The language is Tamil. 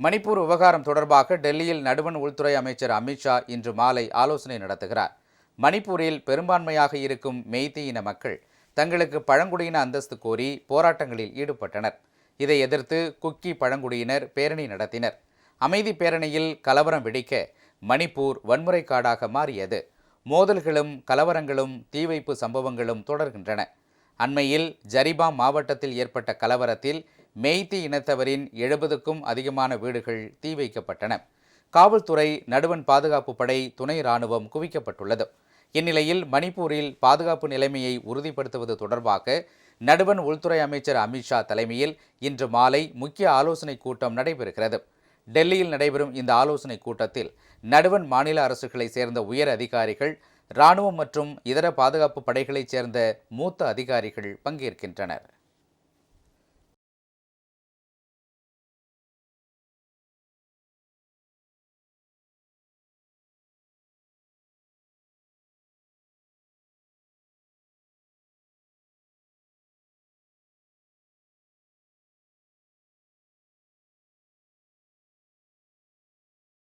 மணிப்பூர் விவகாரம் தொடர்பாக டெல்லியில் நடுவண் உள்துறை அமைச்சர் அமித்ஷா இன்று மாலை ஆலோசனை நடத்துகிறார். மணிப்பூரில் பெரும்பான்மையாக இருக்கும் மெய்தி இன மக்கள் தங்களுக்கு பழங்குடியின அந்தஸ்து கோரி போராட்டங்களில் ஈடுபட்டனர். இதை எதிர்த்து குக்கி பழங்குடியினர் பேரணி நடத்தினர். அமைதி பேரணியில் கலவரம் வெடிக்க மணிப்பூர் வன்முறை காடாக மாறியது. மோதல்களும் கலவரங்களும் தீவைப்பு சம்பவங்களும் தொடர்கின்றன. அண்மையில் ஜரிபாம் மாவட்டத்தில் ஏற்பட்ட கலவரத்தில் மெய்தி இனத்தவரின் எழுபதுக்கும் அதிகமான வீடுகள் தீ வைக்கப்பட்டன. காவல்துறை நடுவண் பாதுகாப்பு படை துணை ராணுவம் குவிக்கப்பட்டுள்ளது. இந்நிலையில் மணிப்பூரில் பாதுகாப்பு நிலைமையை உறுதிப்படுத்துவது தொடர்பாக நடுவண் உள்துறை அமைச்சர் அமித்ஷா தலைமையில் இன்று மாலை முக்கிய ஆலோசனைக் கூட்டம் நடைபெறுகிறது. டெல்லியில் நடைபெறும் இந்த ஆலோசனைக் கூட்டத்தில் நடுவண் மாநில அரசுகளைச் சேர்ந்த உயர் அதிகாரிகள் இராணுவம் மற்றும் இதர பாதுகாப்பு படைகளைச் சேர்ந்த மூத்த அதிகாரிகள் பங்கேற்கின்றனர்.